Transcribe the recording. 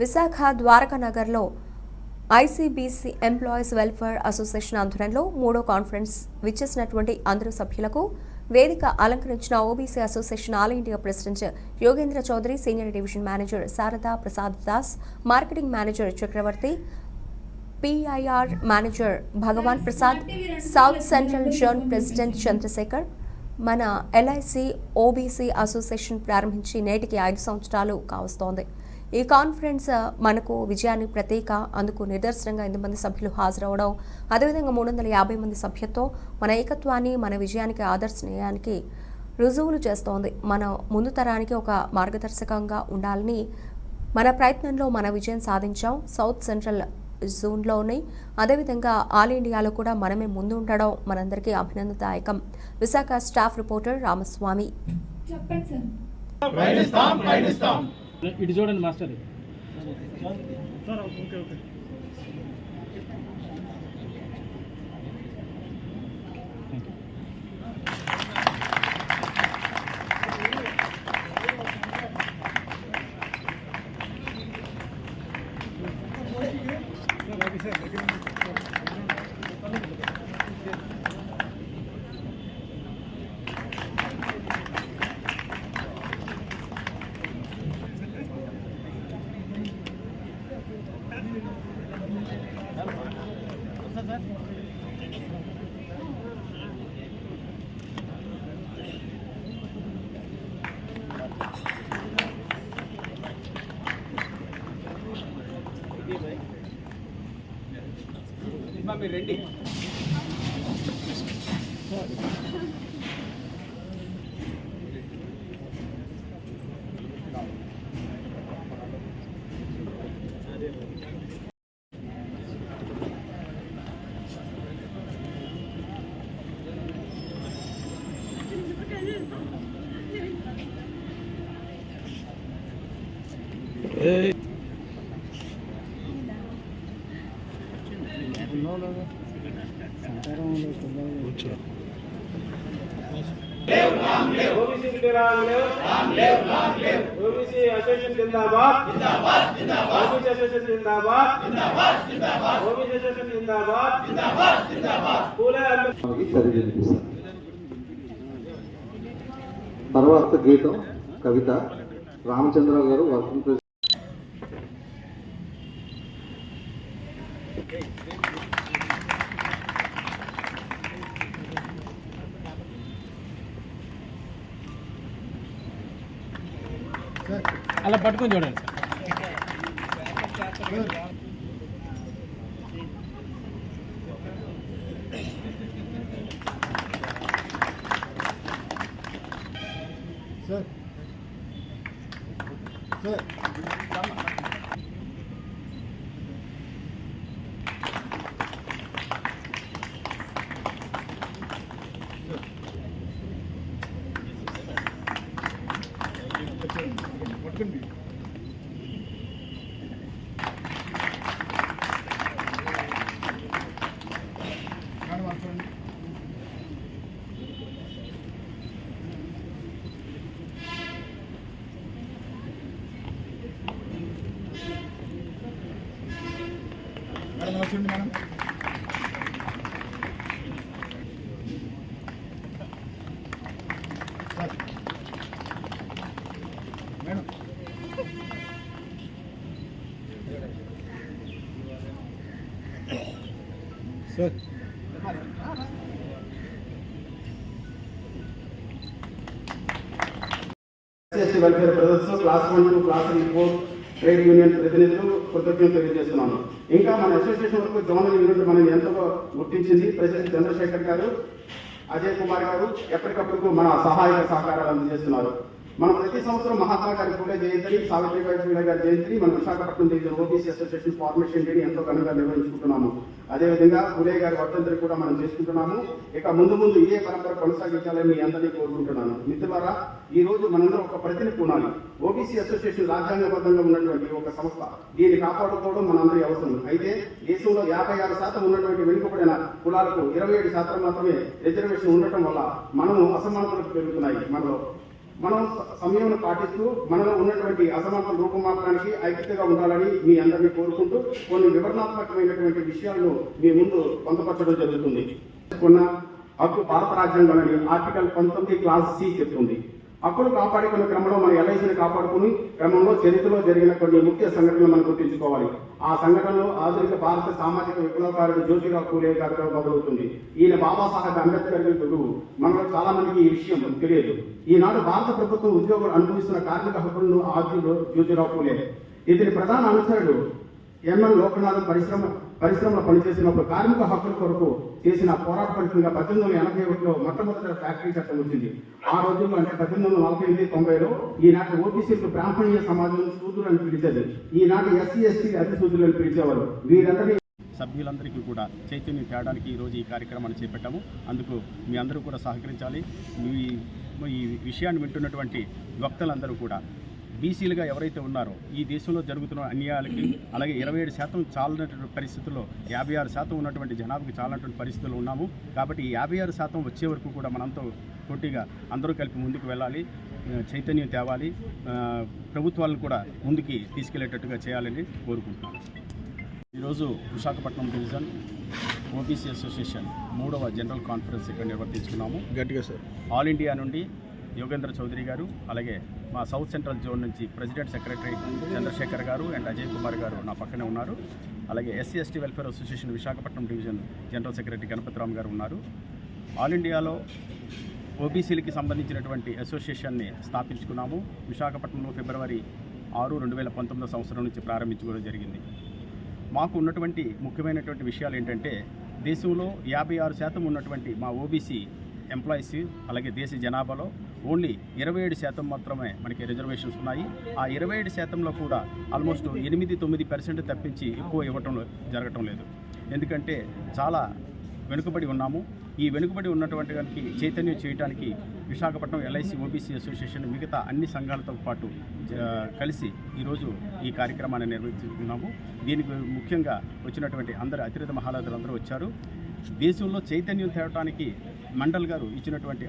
విశాఖ ద్వారకా నగర్లో ICBC employees welfare association ఆధ్వర్యంలో మూడో కాన్ఫరెన్స్ విచ్చేసినటువంటి అందరు సభ్యులకు వేదిక అలంకరించిన OBC association all India president Yogendra Chaudhary senior division manager Sharada Prasad Das marketing manager Chakravarthy PIR manager Bhagwan Prasad south central zone president Chandrasekhar మన LIC OBC association ప్రారంభించి నేటికి ఐదు సంవత్సరాలు కావస్తోంది. ఈ కాన్ఫరెన్స్ మనకు విజయానికి ప్రతీక అందుకు నిదర్శనంగా ఎంతమంది సభ్యులు హాజరవడం అదేవిధంగా మూడు వందల యాభై మంది సభ్యత్వం మన ఏకత్వాన్ని మన విజయానికి ఆదర్శనీయానికి రుజువులు చేస్తోంది. మన ముందు తరానికి ఒక మార్గదర్శకంగా ఉండాలని మన ప్రయత్నంలో మన విజయం సాధించాం. సౌత్ సెంట్రల్ జోన్లోని అదేవిధంగా ఆల్ ఇండియాలో కూడా మనమే ముందు ఉండడం మనందరికీ అభినందదాయకం. Visakha staff reporter Ramaswamy. చెప్పండి సార్. ఇటు చూడండి మాస్టర్. Okay okay. మీరు రండి Hey. ఓబీసీ అసోసియేషన్ జిందాబాద్ ఓబీసీ అసోసియేషన్ జిందాబాద్ ఓబీసీ అసోసియేషన్ జిందాబాద్ తర్వాత గీతం కవిత రామచంద్ర గారు వర్కింగ్ అలా పట్టుకొని చూడండి సార్. చెప్పండి. చూడండి madam. Sir. Madam SC welfare brothers class one two class three four trade union ప్రతినిధులు కృతజ్ఞతలు తెలియజేస్తున్నాను. ఇంకా మన అసోసియేషన్ వరకు జోనల్ యూనిట్ మనం ఎంతో గుర్తించింది ప్రెసిడెంట్ చంద్రశేఖర్ గారు అజయ్ కుమార్ గారు ఎప్పటికప్పుడు మన సహాయక సహకారాలు అందజేస్తున్నారు. మనం ప్రతి సంవత్సరం మహాత్మా గారి పూలే జయంతిని సావిత్రిబాయి పూలే గారి జయంతిని మన విశాఖపట్నం దగ్గర ఓబీసీ అసోసియేషన్ ఫార్మేషన్ డేని ఎంతో ఘనంగా నిర్వహించుకుంటున్నాము. అదేవిధంగా పూలే గారి వర్ధంతిని కూడా మనం చేసుకుంటున్నాము. ఇక ముందు ముందు ఇదే పరంపర కొనసాగించాలని మీ అందరినీ కోరుకుంటున్నాను. మిత్రులారా ఈ రోజు మనందరం ఒక ప్రతిని పూనాలి ఓబీసీ అసోసియేషన్ రాజ్యాంగబద్ధంగా ఉన్నటువంటి ఒక సంస్థ. దీన్ని కాపాడుకోవడం మనందరి అవసరం. అయితే దేశంలో యాభై ఆరు శాతం ఉన్నటువంటి వెనుకబడిన కులాలకు ఇరవై ఏడు శాతం మాత్రమే రిజర్వేషన్ ఉండటం వల్ల మనము అసమానతలు పెరుగుతున్నాయి. మనలో మనం స- సమయంను పాటిస్తూ మనలో ఉన్నటువంటి అసమానతలు రూపుమాపడానికి ఐక్యతగా ఉండాలని మీ అందరినీ కోరుకుంటూ కొన్ని వివరణాత్మకమైనటువంటి విషయాలను మీ ముందు పొందపరచడం జరుగుతుంది. కొన్న హక్కు భారత రాజ్యాంగంలోని ఆర్టికల్ పంతొమ్మిది క్లాస్ సి చెప్తుంది. హక్కులు కాపాడుకున్న క్రమంలో మన ఎల్ఐసిని కాపాడుకుని క్రమంలో చరిత్రలో జరిగిన కొన్ని ముఖ్య సంఘటనలు మనం గుర్తుంచుకోవాలి. ఆ సంఘటనలో ఆధునిక భారత సామాజిక విప్లవకారుడు జ్యోతిరావు పూలే గారితో మొదలవుతుంది. ఈయన బాబాసాహెబ్ అంబేద్కర్ గురువు. మనలో చాలా మందికి ఈ విషయం తెలియదు. ఈనాడు భారత ప్రభుత్వం ఉద్యోగులు అనుభవిస్తున్న కార్మిక హక్కులను ఆద్యుడు జ్యోతిరావు పూలే. ఇతని ప్రధాన అనుసరుడు ఎంఎల్ లోకనాథ్ పరిశ్రమ పరిశ్రమలో పనిచేసినప్పుడు కార్మిక హక్కుల కొరకు చేసిన పోరాట ఫలితంగా పద్దెనిమిది వందల ఎనభై ఒకటిలో మొట్టమొదటి ఫ్యాక్టరీ చట్టం వచ్చింది. ఆ రోజుల్లో అంటే పద్దెనిమిది వందల నలభై ఎనిమిది తొంభైలో ఈనాటి ఓబీసీలకు బ్రాహ్మణీయ సమాజం సూదులు అని పిలిచేది. ఈనాటి ఎస్సీ ఎస్టీ అతి సూదులు అని పిలిచేవారు. వీరందరినీ సభ్యులందరికీ కూడా చైతన్యం తేడానికి ఈరోజు ఈ కార్యక్రమాన్ని చేపట్టాము. అందుకు మీ అందరూ కూడా సహకరించాలి. మీ ఈ విషయాన్ని వింటున్నటువంటి వక్తలందరూ కూడా బీసీలుగా ఎవరైతే ఉన్నారో ఈ దేశంలో జరుగుతున్న అన్యాయాలకి అలాగే ఇరవై ఏడు శాతం చాలినటువంటి పరిస్థితుల్లో యాభై ఆరు శాతం ఉన్నటువంటి జనాభాకి చాలినటువంటి పరిస్థితుల్లో ఉన్నాము. కాబట్టి ఈ యాభై ఆరు శాతం వచ్చే వరకు కూడా మనంతో పోటీగా అందరూ కలిపి ముందుకు వెళ్ళాలి చైతన్యం తేవాలి ప్రభుత్వాలను కూడా ముందుకి తీసుకెళ్ళేటట్టుగా చేయాలని కోరుకుంటున్నాను. ఈరోజు విశాఖపట్నం డివిజన్ ఓబీసీ అసోసియేషన్ మూడవ జనరల్ కాన్ఫరెన్స్ ఇక్కడ నిర్వర్తించుకున్నాము. గట్టిగా సార్. ఆల్ ఇండియా నుండి యోగేంద్ర చౌదరి గారు అలాగే మా సౌత్ సెంట్రల్ జోన్ నుంచి ప్రెసిడెంట్ సెక్రటరీ చంద్రశేఖర్ గారు అండ్ అజయ్ కుమార్ గారు నా పక్కనే ఉన్నారు. అలాగే SC ST welfare association Visakhapatnam division general secretary Ganapathiram గారు ఉన్నారు. ఆల్ ఇండియాలో ఓబీసీలకి సంబంధించినటువంటి అసోసియేషన్ని స్థాపించుకున్నాము. విశాఖపట్నంలో ఫిబ్రవరి ఆరు రెండు వేల పంతొమ్మిదో సంవత్సరం నుంచి ప్రారంభించుకోవడం జరిగింది. మాకు ఉన్నటువంటి ముఖ్యమైనటువంటి విషయాలు ఏంటంటే దేశంలో యాభై ఆరు శాతం ఉన్నటువంటి మా ఓబీసీ ఎంప్లాయీస్ అలాగే దేశ జనాభాలో ఓన్లీ ఇరవై ఏడు శాతం మాత్రమే మనకి రిజర్వేషన్స్ ఉన్నాయి. ఆ ఇరవై ఏడు శాతంలో కూడా ఆల్మోస్ట్ ఎనిమిది తొమ్మిది పర్సెంట్ తప్పించి ఎక్కువ ఇవ్వటం జరగటం లేదు. ఎందుకంటే చాలా వెనుకబడి ఉన్నాము. ఈ వెనుకబడి ఉన్నటువంటి దానికి చైతన్యం చేయడానికి విశాఖపట్నం ఎల్ఐసి ఓబీసీ అసోసియేషన్ మిగతా అన్ని సంఘాలతో పాటు కలిసి ఈరోజు ఈ కార్యక్రమాన్ని నిర్వహిస్తున్నాము. దీనికి ముఖ్యంగా వచ్చినటువంటి అందరు అతిరథ మహారాజులందరూ వచ్చారు. దేశంలో చైతన్యం తేవటానికి మండల్ గారు ఇచ్చినటువంటి